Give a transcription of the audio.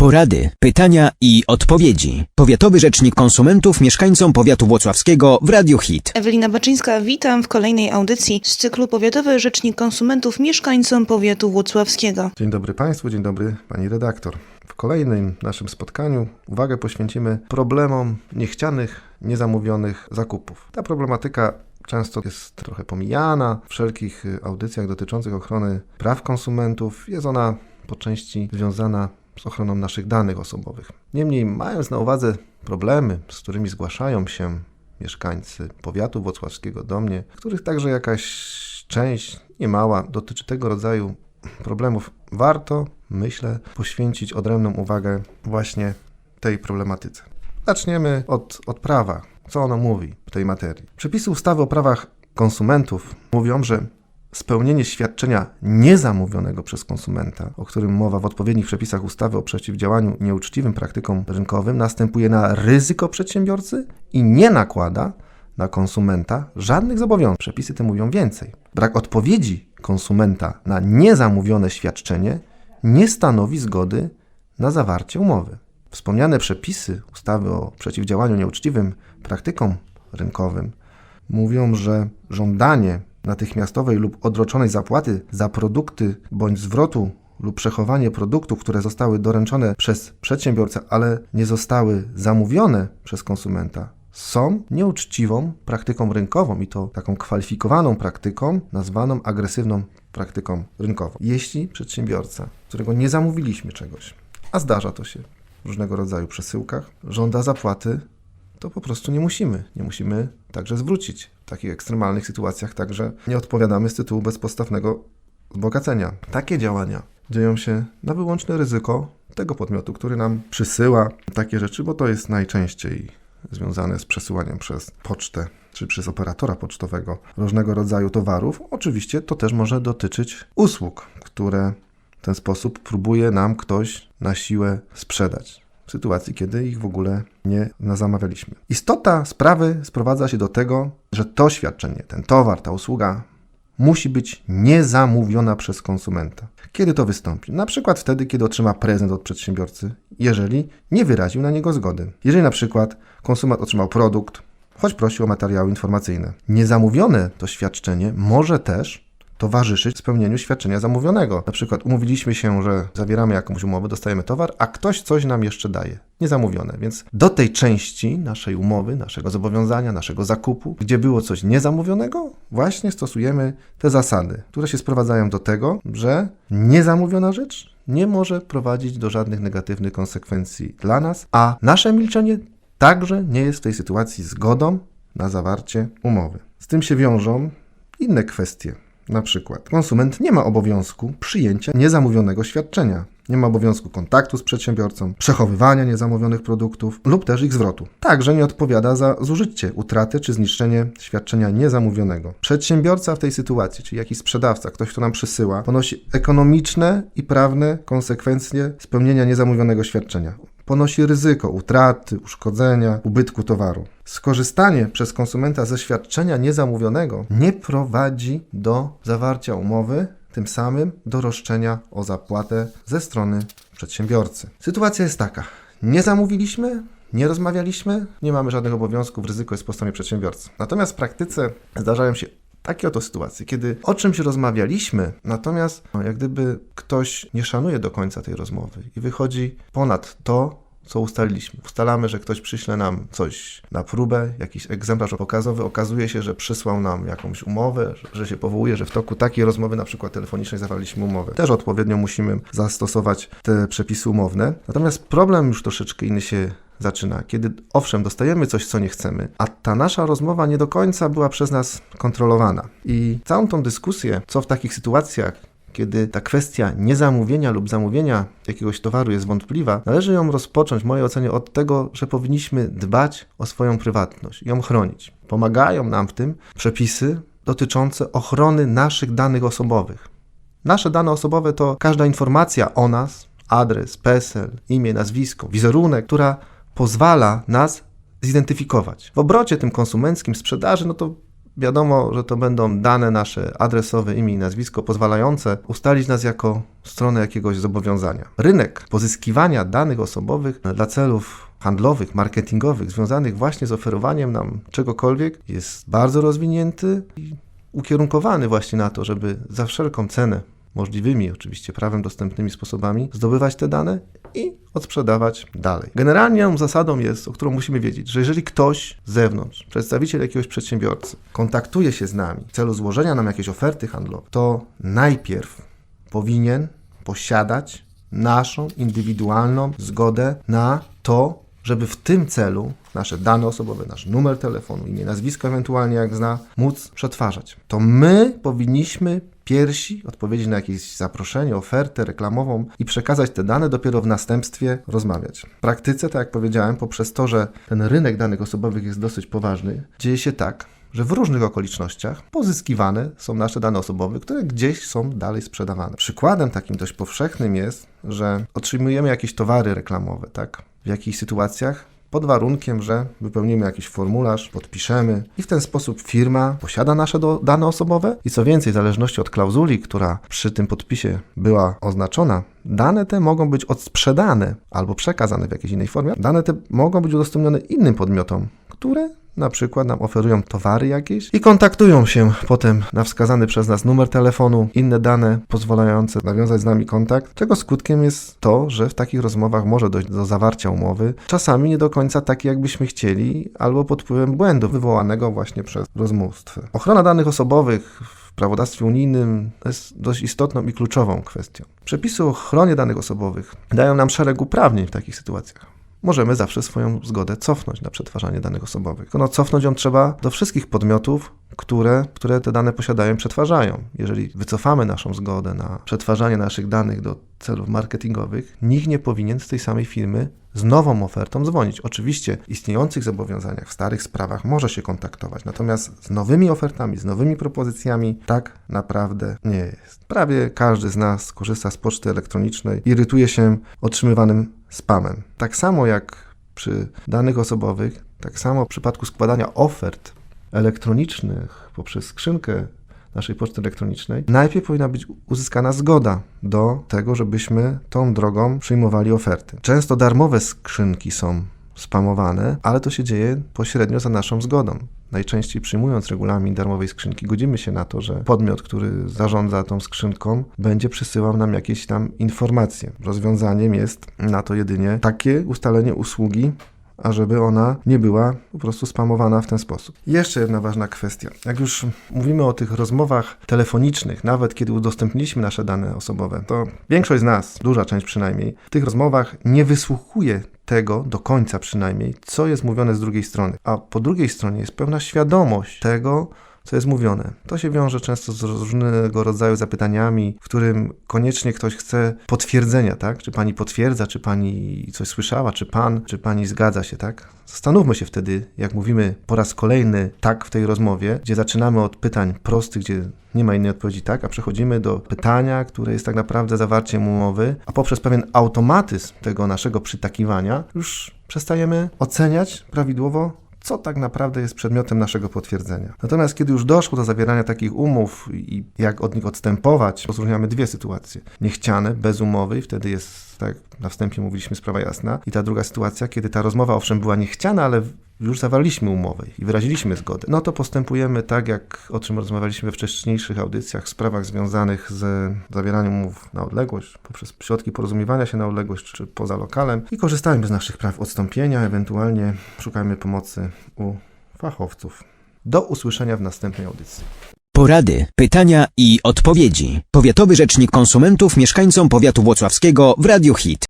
Porady, pytania i odpowiedzi. Powiatowy Rzecznik Konsumentów mieszkańcom powiatu włocławskiego w Radio Hit. Ewelina Baczyńska, witam w kolejnej audycji z cyklu Powiatowy Rzecznik Konsumentów mieszkańcom powiatu włocławskiego. Dzień dobry Państwu, dzień dobry Pani redaktor. W kolejnym naszym spotkaniu uwagę poświęcimy problemom niechcianych, niezamówionych zakupów. Ta problematyka często jest trochę pomijana w wszelkich audycjach dotyczących ochrony praw konsumentów. Jest ona po części związana z ochroną naszych danych osobowych. Niemniej, mając na uwadze problemy, z którymi zgłaszają się mieszkańcy powiatu włocławskiego do mnie, których także jakaś część niemała dotyczy tego rodzaju problemów, warto, myślę, poświęcić odrębną uwagę właśnie tej problematyce. Zaczniemy od, od prawa. Co ono mówi w tej materii? Przepisy ustawy o prawach konsumentów mówią, że spełnienie świadczenia niezamówionego przez konsumenta, o którym mowa w odpowiednich przepisach ustawy o przeciwdziałaniu nieuczciwym praktykom rynkowym, następuje na ryzyko przedsiębiorcy i nie nakłada na konsumenta żadnych zobowiązań. Przepisy te mówią więcej. Brak odpowiedzi konsumenta na niezamówione świadczenie nie stanowi zgody na zawarcie umowy. Wspomniane przepisy ustawy o przeciwdziałaniu nieuczciwym praktykom rynkowym mówią, że żądanie natychmiastowej lub odroczonej zapłaty za produkty bądź zwrotu lub przechowanie produktów, które zostały doręczone przez przedsiębiorcę, ale nie zostały zamówione przez konsumenta, są nieuczciwą praktyką rynkową i to taką kwalifikowaną praktyką, nazwaną agresywną praktyką rynkową. Jeśli przedsiębiorca, którego nie zamówiliśmy czegoś, a zdarza to się w różnego rodzaju przesyłkach, żąda zapłaty, to po prostu nie musimy. Nie musimy także zwrócić. Takich ekstremalnych sytuacjach także nie odpowiadamy z tytułu bezpodstawnego wzbogacenia. Takie działania dzieją się na wyłączne ryzyko tego podmiotu, który nam przysyła takie rzeczy, bo to jest najczęściej związane z przesyłaniem przez pocztę czy przez operatora pocztowego różnego rodzaju towarów. Oczywiście to też może dotyczyć usług, które w ten sposób próbuje nam ktoś na siłę sprzedać. W sytuacji, kiedy ich w ogóle nie zamawialiśmy. Istota sprawy sprowadza się do tego, że to świadczenie, ten towar, ta usługa musi być niezamówiona przez konsumenta. Kiedy to wystąpi? Na przykład wtedy, kiedy otrzyma prezent od przedsiębiorcy, jeżeli nie wyraził na niego zgody. Jeżeli na przykład konsument otrzymał produkt, choć prosił o materiały informacyjne. Niezamówione to świadczenie może też towarzyszyć spełnieniu świadczenia zamówionego. Na przykład umówiliśmy się, że zawieramy jakąś umowę, dostajemy towar, a ktoś coś nam jeszcze daje. Niezamówione. Więc do tej części naszej umowy, naszego zobowiązania, naszego zakupu, gdzie było coś niezamówionego, właśnie stosujemy te zasady, które się sprowadzają do tego, że niezamówiona rzecz nie może prowadzić do żadnych negatywnych konsekwencji dla nas, a nasze milczenie także nie jest w tej sytuacji zgodą na zawarcie umowy. Z tym się wiążą inne kwestie. Na przykład konsument nie ma obowiązku przyjęcia niezamówionego świadczenia. Nie ma obowiązku kontaktu z przedsiębiorcą, przechowywania niezamówionych produktów lub też ich zwrotu. Także nie odpowiada za zużycie, utratę czy zniszczenie świadczenia niezamówionego. Przedsiębiorca w tej sytuacji, czyli jakiś sprzedawca, ktoś, kto nam przysyła, ponosi ekonomiczne i prawne konsekwencje spełnienia niezamówionego świadczenia ponosi ryzyko utraty, uszkodzenia, ubytku towaru. Skorzystanie przez konsumenta ze świadczenia niezamówionego nie prowadzi do zawarcia umowy, tym samym do roszczenia o zapłatę ze strony przedsiębiorcy. Sytuacja jest taka: nie zamówiliśmy, nie rozmawialiśmy, nie mamy żadnych obowiązków, ryzyko jest po stronie przedsiębiorcy. Natomiast w praktyce zdarzają się takie oto sytuacje, kiedy o czymś rozmawialiśmy, natomiast no, jak gdyby ktoś nie szanuje do końca tej rozmowy i wychodzi ponad to, co ustaliliśmy. Ustalamy, że ktoś przyśle nam coś na próbę, jakiś egzemplarz pokazowy. Okazuje się, że przysłał nam jakąś umowę, że się powołuje, że w toku takiej rozmowy, na przykład telefonicznej, zawarliśmy umowę. Też odpowiednio musimy zastosować te przepisy umowne. Natomiast problem już troszeczkę inny się zaczyna, kiedy owszem, dostajemy coś, co nie chcemy, a ta nasza rozmowa nie do końca była przez nas kontrolowana. I całą tą dyskusję, co w takich sytuacjach, kiedy ta kwestia niezamówienia lub zamówienia jakiegoś towaru jest wątpliwa, należy ją rozpocząć, w mojej ocenie, od tego, że powinniśmy dbać o swoją prywatność ją chronić. Pomagają nam w tym przepisy dotyczące ochrony naszych danych osobowych. Nasze dane osobowe to każda informacja o nas, adres, PESEL, imię, nazwisko, wizerunek, która pozwala nas zidentyfikować. W obrocie tym konsumenckim sprzedaży, no to Wiadomo, że to będą dane nasze adresowe, imię i nazwisko, pozwalające ustalić nas jako stronę jakiegoś zobowiązania. Rynek pozyskiwania danych osobowych dla celów handlowych, marketingowych, związanych właśnie z oferowaniem nam czegokolwiek, jest bardzo rozwinięty i ukierunkowany właśnie na to, żeby za wszelką cenę, możliwymi oczywiście prawem dostępnymi sposobami, zdobywać te dane i odsprzedawać dalej. Generalnie zasadą jest, o którą musimy wiedzieć, że jeżeli ktoś z zewnątrz, przedstawiciel jakiegoś przedsiębiorcy, kontaktuje się z nami w celu złożenia nam jakiejś oferty handlowej, to najpierw powinien posiadać naszą indywidualną zgodę na to, żeby w tym celu nasze dane osobowe, nasz numer telefonu, imię, nazwisko ewentualnie jak zna, móc przetwarzać. To my powinniśmy pierwsi odpowiedzieć na jakieś zaproszenie, ofertę reklamową i przekazać te dane, dopiero w następstwie rozmawiać. W praktyce, tak jak powiedziałem, poprzez to, że ten rynek danych osobowych jest dosyć poważny, dzieje się tak, że w różnych okolicznościach pozyskiwane są nasze dane osobowe, które gdzieś są dalej sprzedawane. Przykładem takim dość powszechnym jest, że otrzymujemy jakieś towary reklamowe, tak? W jakichś sytuacjach pod warunkiem, że wypełnimy jakiś formularz, podpiszemy i w ten sposób firma posiada nasze do, dane osobowe i co więcej, w zależności od klauzuli, która przy tym podpisie była oznaczona, dane te mogą być odsprzedane albo przekazane w jakiejś innej formie. Dane te mogą być udostępnione innym podmiotom, które na przykład nam oferują towary jakieś i kontaktują się potem na wskazany przez nas numer telefonu, inne dane pozwalające nawiązać z nami kontakt, czego skutkiem jest to, że w takich rozmowach może dojść do zawarcia umowy, czasami nie do końca takiej, jakbyśmy chcieli, albo pod wpływem błędu wywołanego właśnie przez rozmówstwo. Ochrona danych osobowych w prawodawstwie unijnym jest dość istotną i kluczową kwestią. Przepisy o ochronie danych osobowych dają nam szereg uprawnień w takich sytuacjach możemy zawsze swoją zgodę cofnąć na przetwarzanie danych osobowych. No, cofnąć ją trzeba do wszystkich podmiotów, które, które te dane posiadają i przetwarzają. Jeżeli wycofamy naszą zgodę na przetwarzanie naszych danych do celów marketingowych, nikt nie powinien z tej samej firmy z nową ofertą dzwonić. Oczywiście w istniejących zobowiązaniach, w starych sprawach może się kontaktować, natomiast z nowymi ofertami, z nowymi propozycjami tak naprawdę nie jest. Prawie każdy z nas korzysta z poczty elektronicznej, irytuje się otrzymywanym spamem. Tak samo jak przy danych osobowych, tak samo w przypadku składania ofert elektronicznych poprzez skrzynkę naszej poczty elektronicznej, najpierw powinna być uzyskana zgoda do tego, żebyśmy tą drogą przyjmowali oferty. Często darmowe skrzynki są spamowane, ale to się dzieje pośrednio za naszą zgodą. Najczęściej przyjmując regulamin darmowej skrzynki, godzimy się na to, że podmiot, który zarządza tą skrzynką, będzie przysyłał nam jakieś tam informacje. Rozwiązaniem jest na to jedynie takie ustalenie usługi, ażeby ona nie była po prostu spamowana w ten sposób. Jeszcze jedna ważna kwestia. Jak już mówimy o tych rozmowach telefonicznych, nawet kiedy udostępniliśmy nasze dane osobowe, to większość z nas, duża część przynajmniej, w tych rozmowach nie wysłuchuje tego do końca przynajmniej, co jest mówione z drugiej strony. A po drugiej stronie jest pełna świadomość tego, co jest mówione. To się wiąże często z różnego rodzaju zapytaniami, w którym koniecznie ktoś chce potwierdzenia, tak? Czy pani potwierdza, czy pani coś słyszała, czy pan, czy pani zgadza się, tak? Zastanówmy się wtedy, jak mówimy po raz kolejny tak w tej rozmowie, gdzie zaczynamy od pytań prostych, gdzie nie ma innej odpowiedzi tak, a przechodzimy do pytania, które jest tak naprawdę zawarciem umowy, a poprzez pewien automatyzm tego naszego przytakiwania już przestajemy oceniać prawidłowo co tak naprawdę jest przedmiotem naszego potwierdzenia. Natomiast kiedy już doszło do zawierania takich umów i jak od nich odstępować, rozróżniamy dwie sytuacje. Niechciane, bez umowy i wtedy jest, tak na wstępie mówiliśmy, sprawa jasna. I ta druga sytuacja, kiedy ta rozmowa owszem była niechciana, ale już zawarliśmy umowę i wyraziliśmy zgodę, no to postępujemy tak, jak o czym rozmawialiśmy we wcześniejszych audycjach, w sprawach związanych z zawieraniem umów na odległość, poprzez środki porozumiewania się na odległość czy poza lokalem i korzystajmy z naszych praw odstąpienia, ewentualnie szukajmy pomocy u fachowców. Do usłyszenia w następnej audycji. Porady, pytania i odpowiedzi. Powiatowy Rzecznik Konsumentów mieszkańcom powiatu włocławskiego w Radio Hit.